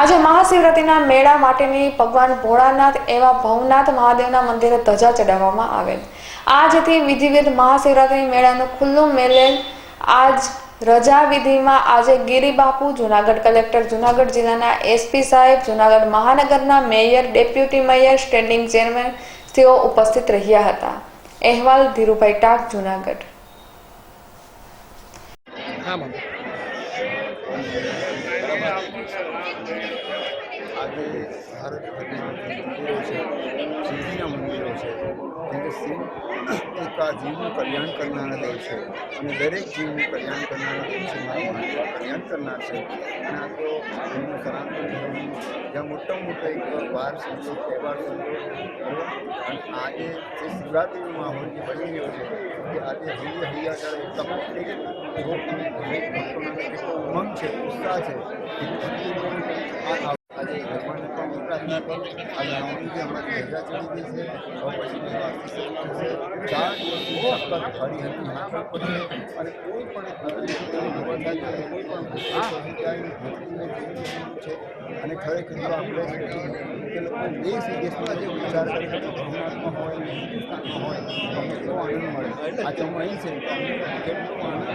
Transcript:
આજે મહાશિવરાત્રિના મેળા માટેની ભગવાન ભોળાનાથ એવા ભવનાથ મહાદેવના મંદિરે ધજા ચડાવવામાં આવેલ. આજથી વિધિવિધ મહાશિવરાત્રિ મેળાનું ખુલ્લું મેલેલ આજ રજા વિધિમાં આજે ગિરિબાપુ, જુનાગઢ કલેક્ટર, જુનાગઢ જિલ્લાના એસપી સાહેબ, Junagadh મહાનગરના mayor, deputy mayor, standing chairman તેઓ ઉપસ્થિત રહ્યા હતા. અહેવાલ ધીરુભાઈ ટાક, જુનાગઢ. આજે ભારત મંદિરો છે સિદ્ધિના મંદિરો છે કે શિવ આ જીવનું કલ્યાણ કરનારા દેવ છે અને દરેક જીવનું કલ્યાણ કરનારા દેવ છે કલ્યાણ કરનાર છે. અને આ તો એમનું સનાતન ધર્મનું જ્યાં મોટામાં મોટો એક વાર સંજોગ તહેવાર સંતો અને આજે જે શિવરાત્રિમાં હોય બની રહ્યો છે કે આજે હૈયા હૈયા કરે તમામ લોકોને ઉમંગ છે, ઉત્સાહ છે કે ભક્તિનો આ આ- આજે ભગવાનને ચડી ગઈ છે અને કોઈ પણ ઊભા થાય અને ખરેખર આપણે લોકો દેશ વિદેશમાં જે વિચાર હોય તો મળે આજે અહીં છે. તો અમને